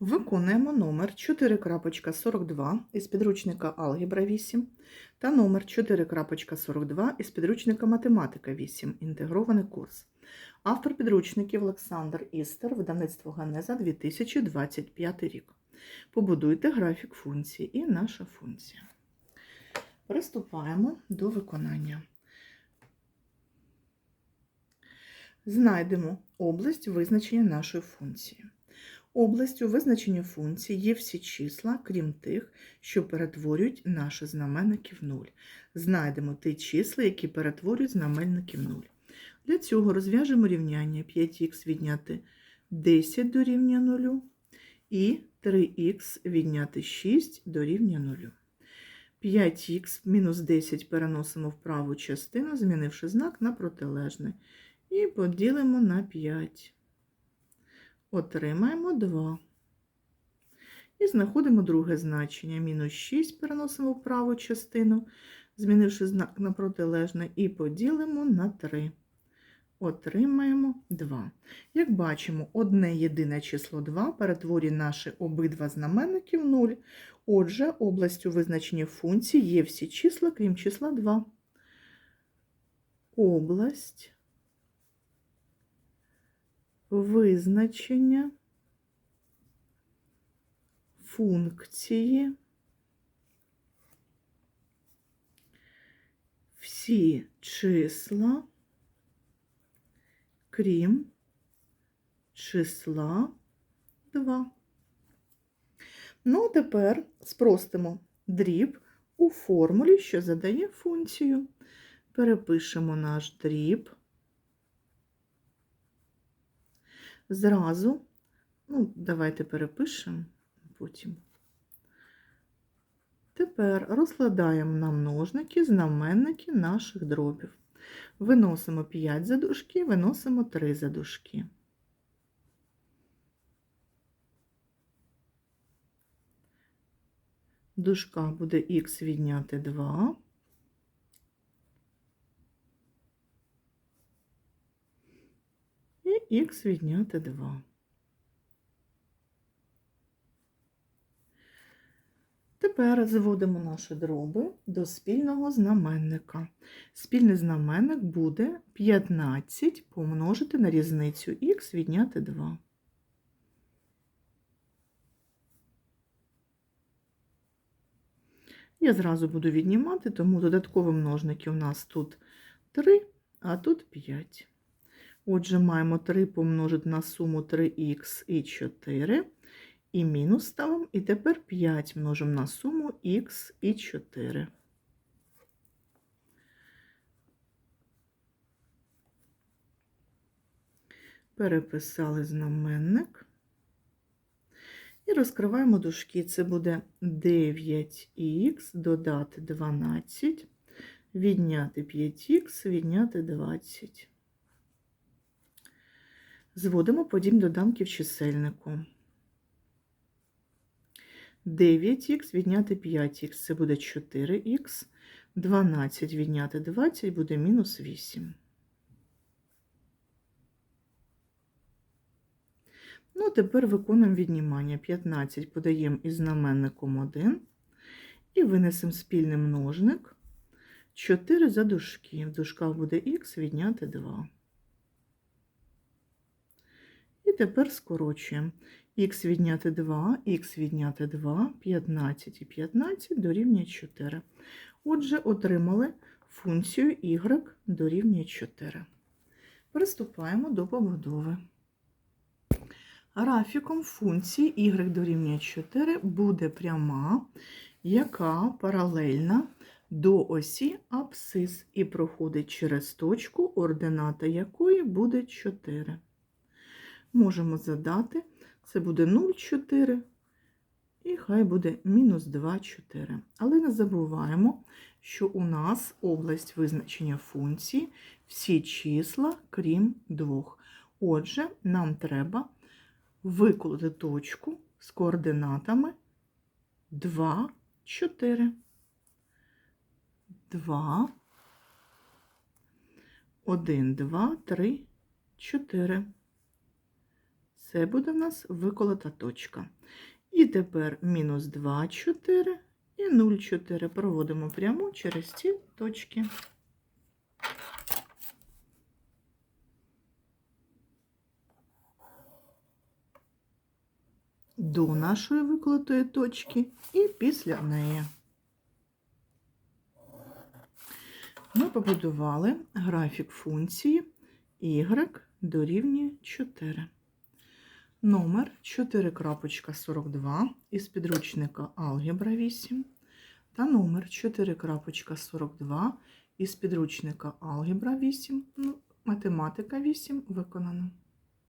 Виконуємо номер 4.42 із підручника Алгебра 8 та номер 4.42 із підручника Математика 8. Інтегрований курс. Автор підручників Олександр Істер, видавництво Ганеза 2025 рік. Побудуйте графік функції і наша функція. Приступаємо до виконання. Знайдемо область визначення нашої функції. Областю визначення функції є всі числа, крім тих, що перетворюють наші знаменники в нуль. Знайдемо ті числа, які перетворюють знаменники в нуль. Для цього розв'яжемо рівняння 5х відняти 10 до рівня 0 і 3х відняти 6 до рівня 0. 5х мінус 10 переносимо в праву частину, змінивши знак на протилежний. І поділимо на 5. Отримаємо 2. І знаходимо друге значення. Мінус 6 переносимо в праву частину, змінивши знак на протилежне, і поділимо на 3. Отримаємо 2. Як бачимо, одне єдине число 2 перетворює наші обидва знаменники в 0. Отже, областю визначення функції є всі числа, крім числа 2. Область визначення функції всі числа, крім числа 2. Ну, а тепер спростимо дріб у формулі, що задає функцію. Перепишемо наш дріб. Зразу, ну, давайте перепишемо потім. Тепер розкладаємо на множники знаменники наших дробів. Виносимо 5 за виносимо 3 за дужки. В буде х відняти 2. І х відняти 2. Тепер зводимо наші дроби до спільного знаменника. Спільний знаменник буде 15 помножити на різницю х відняти 2. Я зразу буду віднімати, тому додаткові множники у нас тут 3, а тут 5. Отже, маємо 3 помножити на суму 3х і 4, і мінус ставимо, і тепер 5 множимо на суму х і 4. Переписали знаменник. І розкриваємо дужки. Це буде 9х додати 12, відняти 5х, відняти 20. Зводимо подібні доданки в чисельнику. 9х відняти 5х це буде 4х, 12 відняти 20 буде мінус 8. Ну, тепер виконуємо віднімання. 15 подаємо із знаменником 1 і винесемо спільний множник 4 за дужки. В дужках буде х відняти 2. І тепер скорочуємо. Х відняти 2, х відняти 2, 15 і 15 дорівнює 4. Отже, отримали функцію y дорівнює 4. Приступаємо до побудови. Графіком функції y дорівнює 4 буде пряма, яка паралельна до осі абсцис і проходить через точку, ордината якої буде 4. Можемо задати, це буде 0,4, і хай буде мінус 2,4. Але не забуваємо, що у нас область визначення функції всі числа, крім двох. Отже, нам треба виколоти точку з координатами 2, 4. 2, 1, 2, 3, 4. Це буде в нас виколота точка. І тепер мінус 2, 4 і 0, 4. Проводимо пряму через ці точки. До нашої виколотої точки і після неї. Ми побудували графік функції y дорівнює 4. Номер 4.42 із підручника Алгебра 8 та номер 4.42 із підручника Алгебра 8, ну, математика 8 виконано.